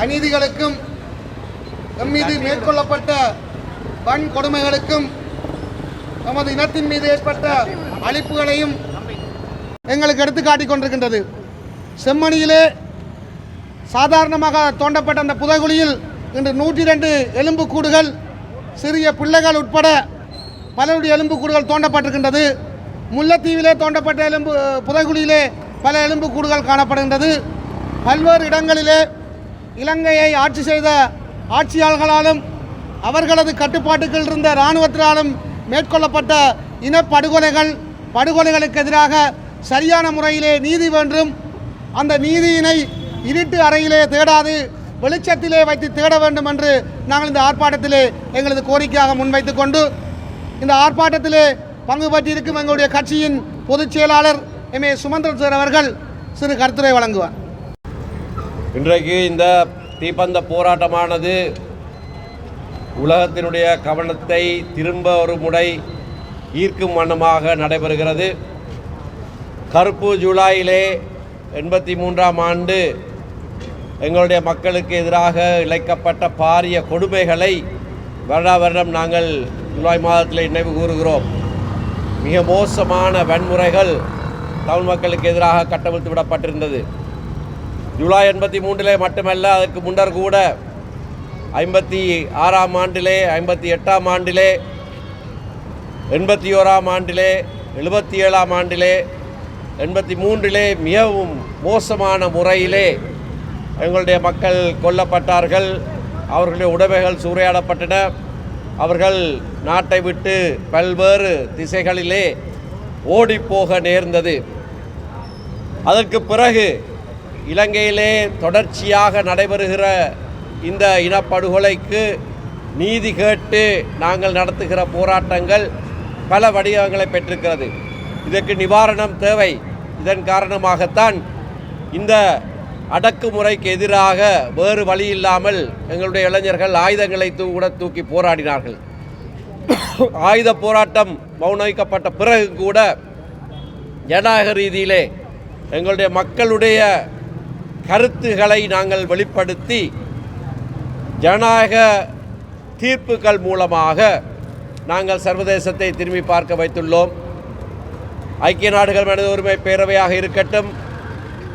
அநீதிகளுக்கும் M மீது மேற்கொள்ளப்பட்ட வன்கொடுமைகளுக்கும் நமது இனத்தின் மீது ஏற்பட்ட அழிப்புகளையும் எங்களுக்கு எடுத்து காட்டிக் கொண்டிருக்கின்றது. செம்மணியிலே சாதாரணமாக தோண்டப்பட்ட அந்த புதைகுழியில் இன்று நூற்றி ரெண்டு எலும்புக்கூடுகள் சிறிய பிள்ளைகள் உட்பட பலருடைய எலும்புக்கூடுகள் தோண்டப்பட்டிருக்கின்றது. முல்லைத்தீவிலே தோண்டப்பட்ட எலும்பு புதைகுழியிலே பல எலும்புக்கூடுகள் காணப்படுகின்றது. பல்வேறு இடங்களிலே இலங்கையை ஆட்சி செய்த ஆட்சியாளர்களாலும் அவர்களது கட்டுப்பாட்டுக்குள் இருந்த இராணுவத்தினாலும் மேற்கொள்ளப்பட்ட இனப்படுகொலைகள் படுகொலைகளுக்கு எதிராக சரியான முறையிலே நீதி வேண்டும். அந்த நீதியினை இருட்டு அறையிலே தேடாது வெளிச்சத்திலே வைத்து தேட வேண்டும் என்று நாங்கள் இந்த ஆர்ப்பாட்டத்திலே எங்களது கோரிக்கையாக முன்வைத்து கொண்டு இந்த ஆர்ப்பாட்டத்திலே பங்கு பற்றியிருக்கும் எங்களுடைய கட்சியின் பொதுச் செயலாளர் எம் ஏ சுமந்திரன் சார் அவர்கள் சிறு கருத்துரை வழங்குவார். இன்றைக்கு இந்த தீப்பந்த போராட்டமானது உலகத்தினுடைய கவனத்தை திரும்ப ஒரு முறை ஈர்க்கும் வண்ணமாக நடைபெறுகிறது. கருப்பு ஜூலையிலே எண்பத்தி மூன்றாம் ஆண்டு எங்களுடைய மக்களுக்கு எதிராக இழைக்கப்பட்ட பாரிய கொடுமைகளை வருடா வருடம் நாங்கள் ஜூலை மாதத்தில் நினைவு கூறுகிறோம். மிக மோசமான வன்முறைகள் தமிழ் மக்களுக்கு எதிராக கட்டவிழ்த்து விடப்பட்டிருந்தது. ஜூலை எண்பத்தி மூன்றிலே மட்டுமல்ல அதற்கு முன்னர் கூட ஐம்பத்தி ஆறாம் ஆண்டிலே ஐம்பத்தி எட்டாம் ஆண்டிலே எண்பத்தி ஓராம் ஆண்டிலே எழுபத்தி ஏழாம் ஆண்டிலே எண்பத்தி மூன்றிலே மிகவும் மோசமான முறையிலே எங்களுடைய மக்கள் கொல்லப்பட்டார்கள். அவர்களுடைய உடைமைகள் சூறையாடப்பட்டன. அவர்கள் நாட்டை விட்டு பல்வேறு திசைகளிலே ஓடிப்போக நேர்ந்தது. அதற்கு பிறகு இலங்கையிலே தொடர்ச்சியாக நடைபெறுகிற இந்த இனப்படுகொலைக்கு நீதி கேட்டு நாங்கள் நடத்துகிற போராட்டங்கள் பல வடிவங்களை பெற்றிருக்கிறது. இதற்கு நிவாரணம் தேவை. இதன் காரணமாகத்தான் இந்த அடக்குமுறைக்கு எதிராக வேறு வழி இல்லாமல் எங்களுடைய இளைஞர்கள் ஆயுதங்களை தூ கூட தூக்கி போராடினார்கள். ஆயுத போராட்டம் மௌனிக்கப்பட்ட பிறகு கூட ஜனநாயக ரீதியிலே எங்களுடைய மக்களுடைய கருத்துகளை நாங்கள் வெளிப்படுத்தி ஜனநாயக தீர்ப்புகள் மூலமாக நாங்கள் சர்வதேசத்தை திரும்பி பார்க்க வைத்துள்ளோம். ஐக்கிய நாடுகள் மனித உரிமை பேரவையாக இருக்கட்டும்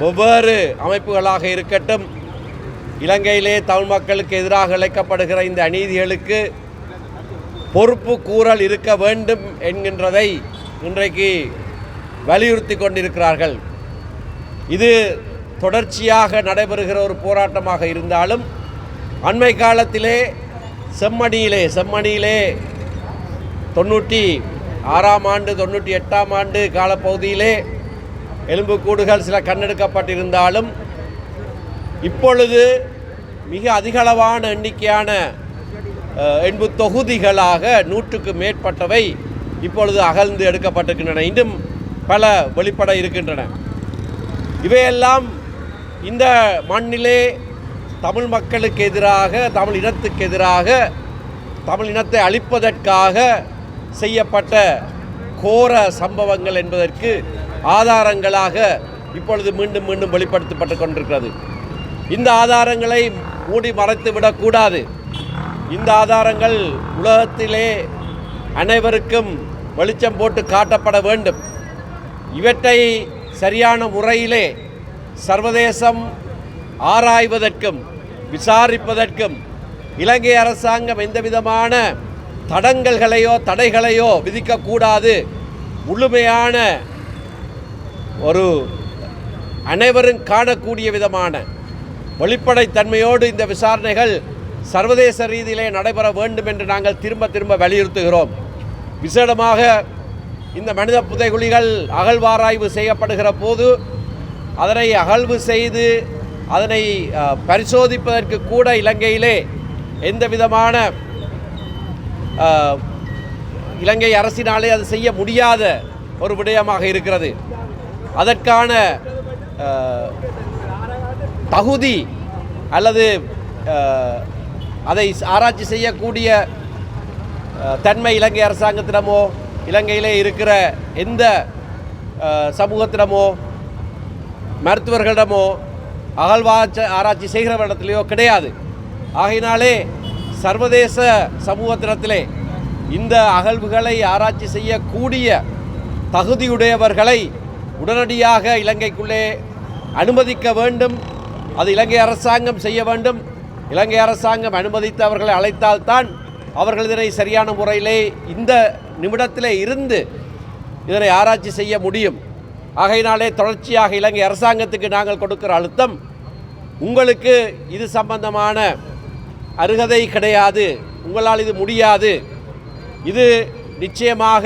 வெவ்வேறு அமைப்புகளாக இருக்கட்டும் இலங்கையிலே தமிழ் மக்களுக்கு எதிராக இழைக்கப்படுகிற இந்த அநீதிகளுக்கு பொறுப்பு கூறல் இருக்க வேண்டும் என்கின்றதை இன்றைக்கு வலியுறுத்தி கொண்டிருக்கிறார்கள். இது தொடர்ச்சியாக நடைபெறுகிற ஒரு போராட்டமாக இருந்தாலும் அண்மை காலத்திலே செம்மணியிலே செம்மணியிலே தொண்ணூற்றி ஆறாம் ஆண்டு தொண்ணூற்றி எட்டாம் ஆண்டு காலப்பகுதியிலே எலும்புக்கூடுகள் சில கண்ணெடுக்கப்பட்டிருந்தாலும் இப்பொழுது மிக அதிகளவான எண்ணிக்கையான எண்பு தொகுதிகளாக நூற்றுக்கு மேற்பட்டவை இப்பொழுது அகழ்ந்து எடுக்கப்பட்டிருக்கின்றன. இன்னும் பல வெளிப்பட இருக்கின்றன. இவையெல்லாம் இந்த மண்ணிலே தமிழ் மக்களுக்கு எதிராக தமிழ் இனத்துக்கு எதிராக தமிழ் இனத்தை அழிப்பதற்காக செய்யப்பட்ட கோர சம்பவங்கள் என்பதற்கு ஆதாரங்களாக இப்பொழுது மீண்டும் மீண்டும் வெளிப்படுத்தப்பட்டு கொண்டிருக்கிறது. இந்த ஆதாரங்களை மூடி மறைத்து விடக்கூடாது. இந்த ஆதாரங்கள் உலகத்திலே அனைவருக்கும் வெளிச்சம் போட்டு காட்டப்பட வேண்டும். இவற்றை சரியான முறையிலே சர்வதேசம் ஆராய்வதற்கும் விசாரிப்பதற்கும் இலங்கை அரசாங்கம் எந்த விதமான தடங்கல்களையோ தடைகளையோ விதிக்கக்கூடாது. முழுமையான ஒரு அனைவரும் காணக்கூடிய விதமான வெளிப்படைத்தன்மையோடு இந்த விசாரணைகள் சர்வதேச ரீதியிலே நடைபெற வேண்டும் என்று நாங்கள் திரும்ப திரும்ப வலியுறுத்துகிறோம். விசேடமாக இந்த மனித புதைகுழிகள் அகழ்வாராய்வு செய்யப்படுகிற போது அதனை அகழ்வு செய்து அதனை பரிசோதிப்பதற்கு கூட இலங்கையிலே எந்த விதமான இலங்கை அரசினாலே அது செய்ய முடியாத ஒரு விடயமாக இருக்கிறது. அதற்கான தகுதி அல்லது அதை ஆராய்ச்சி செய்யக்கூடிய தன்மை இலங்கை அரசாங்கத்திடமோ இலங்கையிலே இருக்கிற எந்த சமூகத்திடமோ மருத்துவர்களிடமோ அகழ்வாச்ச ஆராய்ச்சி செய்கிறவரிடத்திலேயோ கிடையாது. ஆகையினாலே சர்வதேச சமூகத்திடத்திலே இந்த அகழ்வுகளை ஆராய்ச்சி செய்யக்கூடிய தகுதியுடையவர்களை உடனடியாக இலங்கைக்குள்ளே அனுமதிக்க வேண்டும். அது இலங்கை அரசாங்கம் செய்ய வேண்டும். இலங்கை அரசாங்கம் அனுமதித்து அவர்களை அழைத்தால்தான் அவர்கள் இதனை சரியான முறையிலே இந்த நிமிடத்திலே இருந்து இதனை ஆராய்ச்சி செய்ய முடியும். ஆகையினாலே தொடர்ச்சியாக இலங்கை அரசாங்கத்துக்கு நாங்கள் கொடுக்கிற அழுத்தம் உங்களுக்கு இது சம்பந்தமான அருகதை கிடையாது உங்களால் இது முடியாது. இது நிச்சயமாக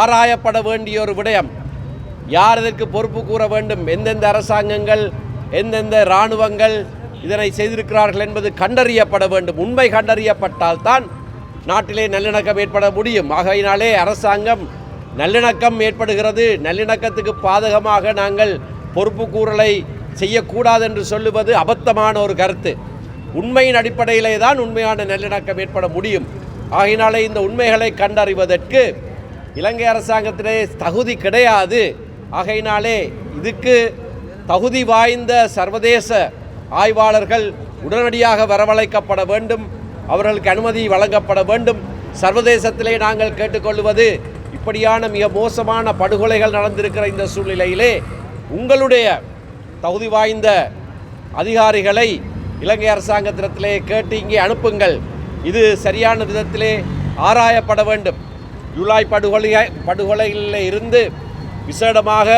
ஆராயப்பட வேண்டிய ஒரு விடயம். யார் இதற்கு பொறுப்பு கூற வேண்டும்? எந்தெந்த அரசாங்கங்கள் எந்தெந்த இராணுவங்கள் இதனை செய்திருக்கிறார்கள் என்பது கண்டறியப்பட வேண்டும். உண்மை கண்டறியப்பட்டால் தான் நாட்டிலே நல்லிணக்கம் ஏற்பட முடியும். ஆகையினாலே அரசாங்கம் நல்லிணக்கம் ஏற்படுகிறது. நல்லிணக்கத்துக்கு பாதகமாக நாங்கள் பொறுப்பு கூறலை செய்யக்கூடாது என்று சொல்லுவது அபத்தமான ஒரு கருத்து. உண்மையின் அடிப்படையிலே தான் உண்மையான நல்லிணக்கம் ஏற்பட முடியும். ஆகினாலே இந்த உண்மைகளை கண்டறிவதற்கு இலங்கை அரசாங்கத்திலே தகுதி கிடையாது. ஆகையினாலே இதுக்கு தகுதி வாய்ந்த சர்வதேச ஆய்வாளர்கள் உடனடியாக வரவழைக்கப்பட வேண்டும். அவர்களுக்கு அனுமதி வழங்கப்பட வேண்டும். சர்வதேசத்திலே நாங்கள் கேட்டுக்கொள்வது இப்படியான மிக மோசமான படுகொலைகள் நடந்திருக்கிற இந்த சூழ்நிலையிலே உங்களுடைய தகுதி வாய்ந்த அதிகாரிகளை இலங்கை அரசாங்கத்திடத்திலே கேட்டு இங்கே அனுப்புங்கள். இது சரியான விதத்திலே ஆராயப்பட வேண்டும். ஜூலை படுகொலை படுகொலைகளில் இருந்து விசேடமாக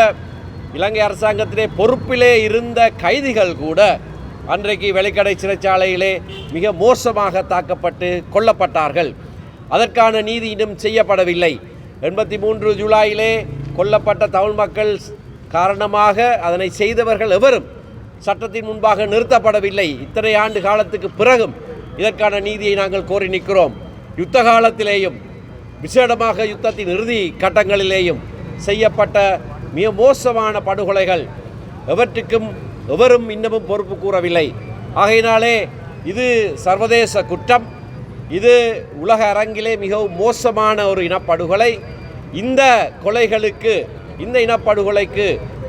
இலங்கை அரசாங்கத்திலே பொறுப்பிலே இருந்த கைதிகள் கூட அன்றைக்கு வெளிக்கடை சிறைச்சாலையிலே மிக மோசமாக தாக்கப்பட்டு கொல்லப்பட்டார்கள். அதற்கான நீதி இன்னும் செய்யப்படவில்லை. எண்பத்தி மூன்று ஜூலையிலே கொல்லப்பட்ட தமிழ் மக்கள் காரணமாக அதனை செய்தவர்கள் எவரும் சட்டத்தின் முன்பாக நிறுத்தப்படவில்லை. இத்தனை ஆண்டு காலத்துக்கு பிறகும் இதற்கான நீதியை நாங்கள் கோரி நிற்கிறோம். யுத்த காலத்திலேயும் விசேடமாக யுத்தத்தின் இறுதி கட்டங்களிலேயும் செய்யப்பட்ட மிக மோசமான படுகொலைகள் எவற்றுக்கும் எவரும் இன்னமும் பொறுப்பு கூறவில்லை. ஆகையினாலே இது சர்வதேச குற்றம். இது உலக அரங்கிலே மிகவும் மோசமான ஒரு இனப்படுகொலை. இந்த கொலைகளுக்கு இந்த இனப்படுகொலைக்கு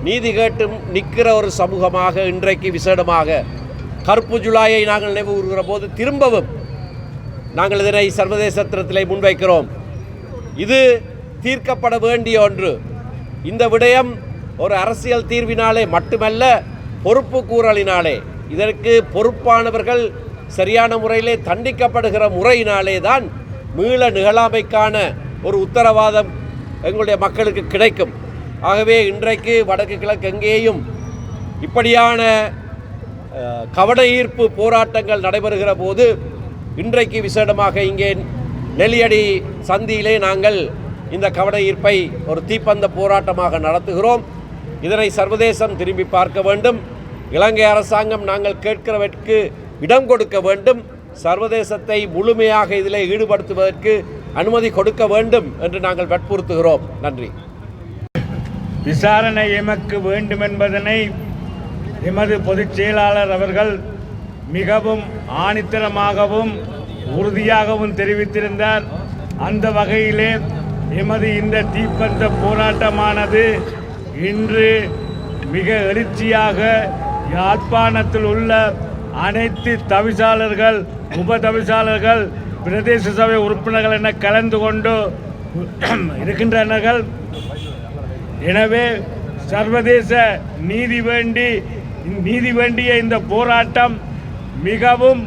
நீதி கேட்டும் நிற்கிற ஒரு சமூகமாக இன்றைக்கு விசேடமாக கருப்பு ஜுலாயை நாங்கள் நினைவு கூறுகிற போது திரும்பவும் நாங்கள் இதனை சர்வதேசத்திரத்திலே முன்வைக்கிறோம். இது தீர்க்கப்பட வேண்டிய ஒன்று. இந்த விடயம் ஒரு அரசியல் தீர்வினாலே மட்டுமல்ல பொறுப்பு கூறலினாலே. இதற்கு பொறுப்பானவர்கள் சரியான முறையிலே தண்டிக்கப்படுகிற முறையினாலே தான் மீள நிகழாமைக்கான ஒரு உத்தரவாதம் எங்களுடைய மக்களுக்கு கிடைக்கும். ஆகவே இன்றைக்கு வடக்கு கிழக்கு எங்கேயும் இப்படியான கவன ஈர்ப்பு போராட்டங்கள் நடைபெறுகிற போது இன்றைக்கு விசேடமாக இங்கே நெல்லியடி சந்தியிலே நாங்கள் இந்த கவன ஈர்ப்பை ஒரு தீப்பந்த போராட்டமாக நடத்துகிறோம். இதனை சர்வதேசம் திரும்பி பார்க்க வேண்டும். இலங்கை அரசாங்கம் நாங்கள் கேட்கிறவற்கு இடம் கொடுக்க வேண்டும். சர்வதேசத்தை முழுமையாக இதில் ஈடுபடுத்துவதற்கு அனுமதி கொடுக்க வேண்டும் என்று நாங்கள் வற்புறுத்துகிறோம். நன்றி. விசாரணை எமக்கு வேண்டும் என்பதனை எமது பொதுச் செயலாளர் அவர்கள் மிகவும் ஆணித்தரமாகவும் உறுதியாகவும் தெரிவித்திருந்தார். அந்த வகையிலே எமது இந்த தீப்பந்த போராட்டமானது இன்று மிக எழுச்சியாக யாழ்ப்பாணத்தில் உள்ள அனைத்து தவிசாளர்கள் உப தவிசாளர்கள் பிரதேச சபை உறுப்பினர்கள் என கலந்து கொண்டு இருக்கின்றனர்கள். எனவே சர்வதேச நீதி வேண்டி நீதி வேண்டிய இந்த போராட்டம் மிகவும்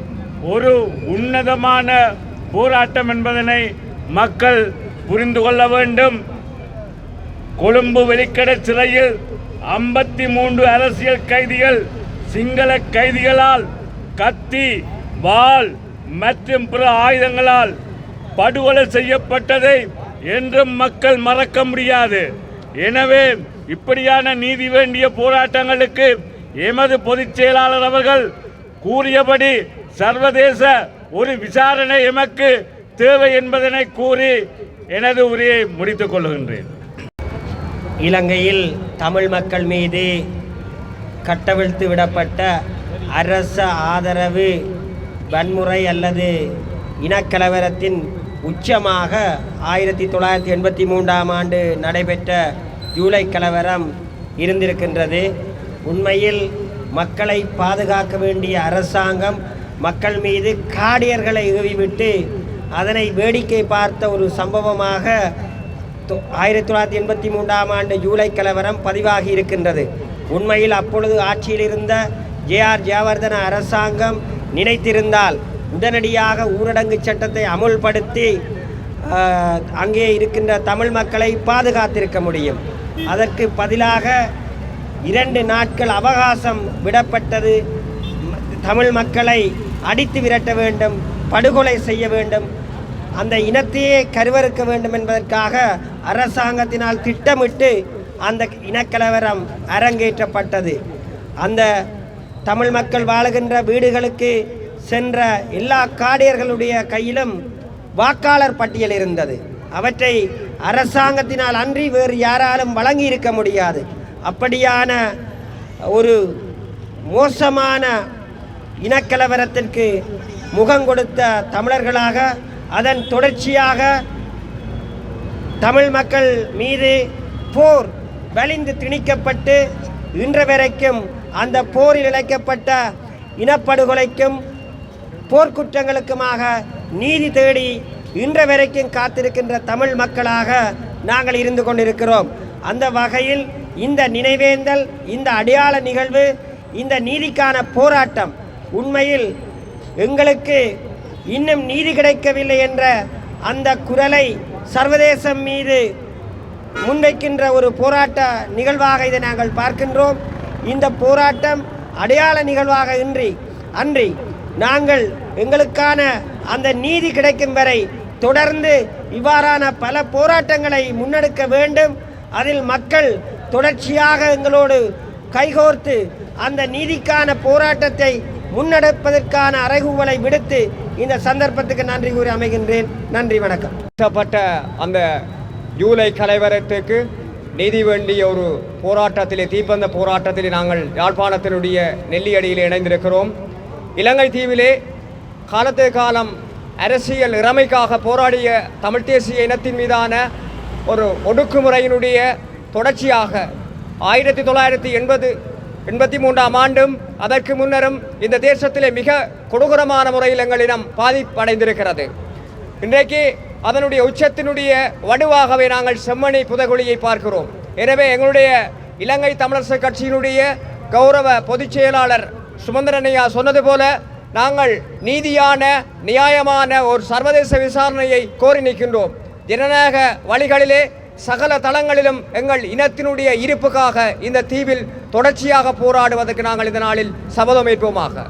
ஒரு உன்னதமான போராட்டம் என்பதனை மக்கள் புரிந்து கொள்ள வேண்டும். கொழும்பு வெளிக்கடை சிறையில் ஐம்பத்தி மூன்று அரசியல் கைதிகள் சிங்கள கைதிகளால் கத்தி வாள் மற்றும் பிற ஆயுதங்களால் படுகொலை செய்யப்பட்டதை என்றும் மக்கள் மறக்க முடியாது. எனவே இப்படியான நீதி வேண்டிய போராட்டங்களுக்கு எமது பொதுச் செயலாளர் அவர்கள் கூறியபடி சர்வதேச ஒரு விசாரணை எமக்கு தேவை என்பதனை கூறி எனது உரையை முடித்துக் கொள்கின்றேன். இலங்கையில் தமிழ் மக்கள் மீது கட்டவிழ்த்து விடப்பட்ட அரச ஆதரவு வன்முறை அல்லது இனக்கலவரத்தின் உச்சமாக ஆயிரத்தி தொள்ளாயிரத்தி எண்பத்தி மூன்றாம் ஆண்டு நடைபெற்ற ஜூலை கலவரம் இருந்திருக்கின்றது. உண்மையில் மக்களை பாதுகாக்க வேண்டிய அரசாங்கம் மக்கள் மீது காடியர்களை ஏவிவிட்டு அதனை வேடிக்கை பார்த்த ஒரு சம்பவமாக தொ- ஆயிரத்தி தொள்ளாயிரத்தி எண்பத்தி மூன்றாம் ஆண்டு ஜூலை கலவரம் பதிவாகி இருக்கின்றது. உண்மையில் அப்பொழுது ஆட்சியில் இருந்த ஜே ஆர் ஜெயவர்தன அரசாங்கம் நினைத்திருந்தால் உடனடியாக ஊரடங்கு சட்டத்தை அமுல்படுத்தி அங்கே இருக்கின்ற தமிழ் மக்களை பாதுகாத்திருக்க முடியும். அதற்கு பதிலாக இரண்டு நாட்கள் அவகாசம் விடப்பட்டது. தமிழ் மக்களை அடித்து விரட்ட வேண்டும் படுகொலை செய்ய வேண்டும். அந்த இனத்தையே கருவறுக்க வேண்டும் என்பதற்காக அரசாங்கத்தினால் திட்டமிட்டு அந்த இனக்கலவரம் அரங்கேற்றப்பட்டது. அந்த தமிழ் மக்கள் வாழுகின்ற வீடுகளுக்கு சென்ற எல்லா காடியர்களுடைய கையிலும் வாக்காளர் பட்டியல் இருந்தது. அவற்றை அரசாங்கத்தினால் அன்றி வேறு யாராலும் வழங்கி இருக்க முடியாது. அப்படியான ஒரு மோசமான இனக்கலவரத்திற்கு முகம் கொடுத்த தமிழர்களாக அதன் தொடர்ச்சியாக தமிழ் மக்கள் மீது போர் வலிந்து திணிக்கப்பட்டு இன்று வரைக்கும் அந்த போரில் இழைக்கப்பட்ட இனப்படுகொலைக்கும் போர்க்குற்றங்களுக்குமாக நீதி தேடி இன்று வரைக்கும் காத்திருக்கின்ற தமிழ் மக்களாக நாங்கள் இருந்து கொண்டிருக்கிறோம். அந்த வகையில் இந்த நினைவேந்தல் இந்த அடையாள நிகழ்வு இந்த நீதிக்கான போராட்டம் உண்மையில் எங்களுக்கு இன்னும் நீதி கிடைக்கவில்லை என்ற அந்த குரலை சர்வதேசம் மீது முன்வைக்கின்ற ஒரு போராட்ட நிகழ்வாக இதை நாங்கள் பார்க்கின்றோம். இந்த போராட்டம் அடையாள நிகழ்வாக இன்றி அன்றி நாங்கள் எங்களுக்கான அந்த நீதி கிடைக்கும் வரை தொடர்ந்து இவ்வாறான பல போராட்டங்களை முன்னெடுக்க வேண்டும். அதில் மக்கள் தொடர்ச்சியாக எங்களோடு கைகோர்த்து அந்த நீதிக்கான போராட்டத்தை முன்னெடுப்பதற்கான அறைகூவலை விடுத்து இந்த சந்தர்ப்பத்துக்கு நன்றி கூறி அமைகின்றேன். நன்றி வணக்கம். அந்த ஜூலை கலைவரத்துக்கு நீதி வேண்டிய ஒரு போராட்டத்திலே தீப்பந்த போராட்டத்திலே நாங்கள் யாழ்ப்பாணத்தினுடைய நெல்லியடியில் இணைந்திருக்கிறோம். இலங்கை தீவிலே காலத்து காலம் அரசியல் இறமைக்காக போராடிய தமிழ் தேசிய இனத்தின் மீதான ஒரு ஒடுக்குமுறையினுடைய தொடர்ச்சியாக ஆயிரத்தி தொள்ளாயிரத்தி எண்பது எண்பத்தி மூன்றாம் ஆண்டும் அதற்கு முன்னரும் இந்த தேசத்திலே மிக கொடூரமான முறையில் எங்களிடம் பாதிப்படைந்திருக்கிறது. இன்றைக்கு அதனுடைய உச்சத்தினுடைய வடுவாகவே நாங்கள் செம்மணி புதகுழியை பார்க்கிறோம். எனவே எங்களுடைய இலங்கை தமிழரசு கட்சியினுடைய கௌரவ பொதுச் செயலாளர் சுமந்திரனையா சொன்னது போல நாங்கள் நீதியான நியாயமான ஒரு சர்வதேச விசாரணையை கோரி நிற்கின்றோம். ஜனநாயக வழிகளிலே சகல தளங்களிலும் எங்கள் இனத்தினுடைய இருப்புக்காக இந்த தீவில் தொடர்ச்சியாக போராடுவதற்கு நாங்கள் இந்த நாளில் சபதமேற்போமாக